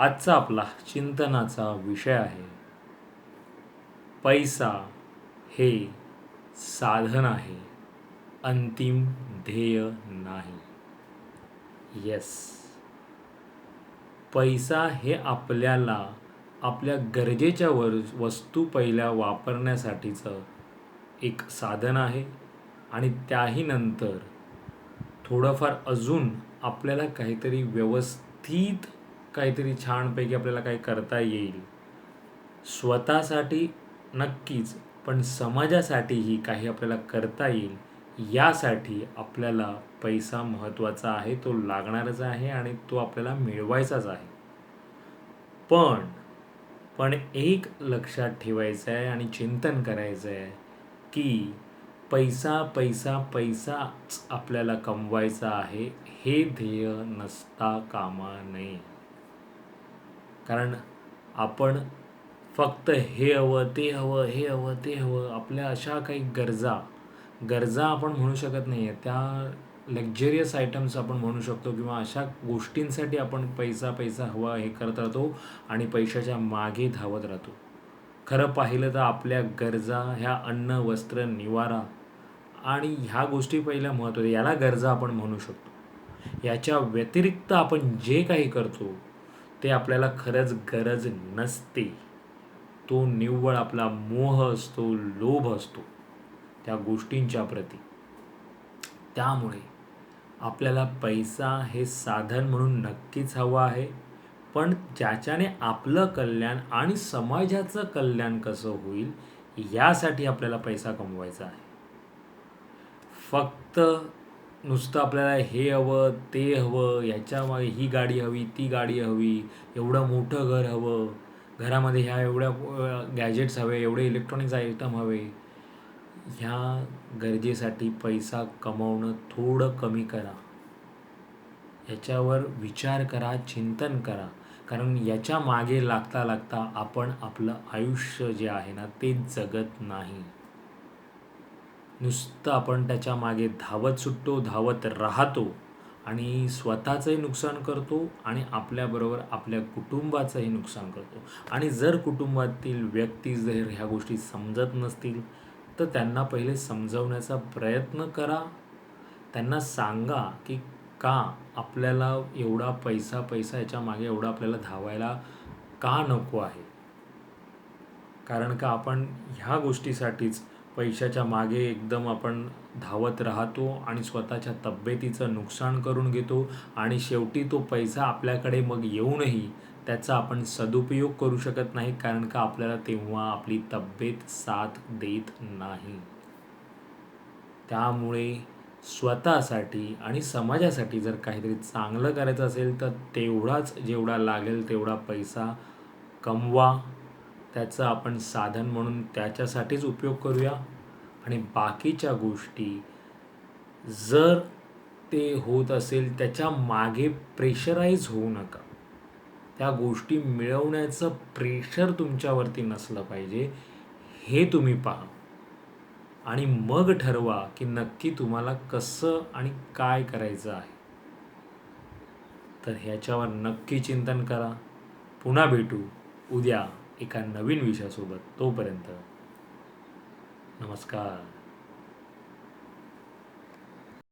आजचा आपला चिंतनाचा विषय आहे. पैसा हे साधन आहे. अंतिम ध्येय नाही. येस पैसा हे आपल्याला आपल्या गरजेच्या वर वस्तू पहिल्या वापरण्यासाठीचं एक साधन आहे. आणि त्याही नंतर थोडंफार अजून आपल्याला काहीतरी व्यवस्थित काहीतरी छानपैकी आपल्याला काही करता येईल. स्वतःसाठी नक्कीच पण समाजासाठीही काही आपल्याला करता येईल. यासाठी आपल्याला पैसा महत्त्वाचा आहे तो लागणारच आहे आणि तो आपल्याला मिळवायचाच आहे. पण पण एक लक्षात ठेवायचं आहे आणि चिंतन करायचं आहे की पैसा पैसा पैसाच आपल्याला कमवायचा आहे हे ध्येय नसता कामा नये. कारण आपण फक्त हे हवं ते हवं हे हवं ते हवं आपल्या अशा काही गरजा गरजा आपण म्हणू शकत नाही आहे त्या लक्झरियस आयटम्स आपण म्हणू शकतो किंवा अशा गोष्टींसाठी आपण पैसा पैसा हवा हे करत राहतो आणि पैशाच्या मागे धावत राहतो. खरं पाहिलं तर आपल्या गरजा ह्या अन्न वस्त्र निवारा आणि ह्या गोष्टी पहिल्या महत्त्वाच्या याला गरजा आपण म्हणू शकतो. याच्या व्यतिरिक्त आपण जे काही करतो ते आपल्याला खरंच गरज नसते. तो निव्वळ आपला मोह असतो लोभ असतो त्या गोष्टींच्या प्रती. त्यामुळे आपल्याला पैसा हे साधन म्हणून नक्कीच हवं आहे पण ज्याच्याने आपलं कल्याण आणि समाजाचं कल्याण कसं होईल यासाठी आपल्याला पैसा कमवायचा आहे. फक्त नुसतं आपल्याला हे हवं ते हवं ह्याच्यामागे ही गाडी हवी ती गाडी हवी एवढं मोठं घर हवं घरामध्ये ह्या एवढ्या गॅजेट्स हवे एवढे इलेक्ट्रॉनिक्स आयटम हवे ह्या गरजेसाठी पैसा कमवणं थोडं कमी करा. ह्याच्यावर विचार करा चिंतन करा. कारण याच्या मागे लागता लागता आपण आपलं आयुष्य जे आहे ना ते जगत नाही. नुसतं आपण त्याच्यामागे धावत सुटतो धावत राहतो आणि स्वतःचंही नुकसान करतो आणि आपल्याबरोबर आपल्या कुटुंबाचंही नुकसान करतो. आणि जर कुटुंबातील व्यक्ती जर ह्या गोष्टी समजत नसतील तर त्यांना पहिले समजवण्याचा प्रयत्न करा. त्यांना सांगा की का आपल्याला एवढा पैसा पैसा याच्या मागे एवढा आपल्याला धावायला का नको आहे? कारण का आपण ह्या गोष्टीसाठीच पैशाच्या मागे एकदम आपण धावत राहतो आणि स्वतःच्या तब्येतीचं नुकसान करून घेतो आणि शेवटी तो पैसा आपल्याकडे मग येऊनही त्याचा आपण सदुपयोग करू शकत नाही कारण का आपल्याला तेव्हा आपली तब्येत साथ देत नाही. त्यामुळे स्वतःसाठी आणि समाजासाठी जर काहीतरी चांगलं करायचं असेल तर तेवढाच जेवढा लागेल तेवढा पैसा कमवा. त्याचं आपण साधन म्हणून त्याच्यासाठीच उपयोग करूया. आणि बाकीच्या गोष्टी जर ते होत असेल त्याच्यामागे प्रेशराईज होऊ नका. त्या गोष्टी मिळवण्याचं प्रेशर तुमच्यावरती नसलं पाहिजे. हे तुम्ही पहा. आणि मग ठरवा की नक्की तुम्हाला कसं आणि काय करायचं आहे. तर ह्याच्यावर नक्की चिंतन करा. पुन्हा भेटू. उद्या. एका नवीन विषयासोबत तोपर्यंत नमस्कार.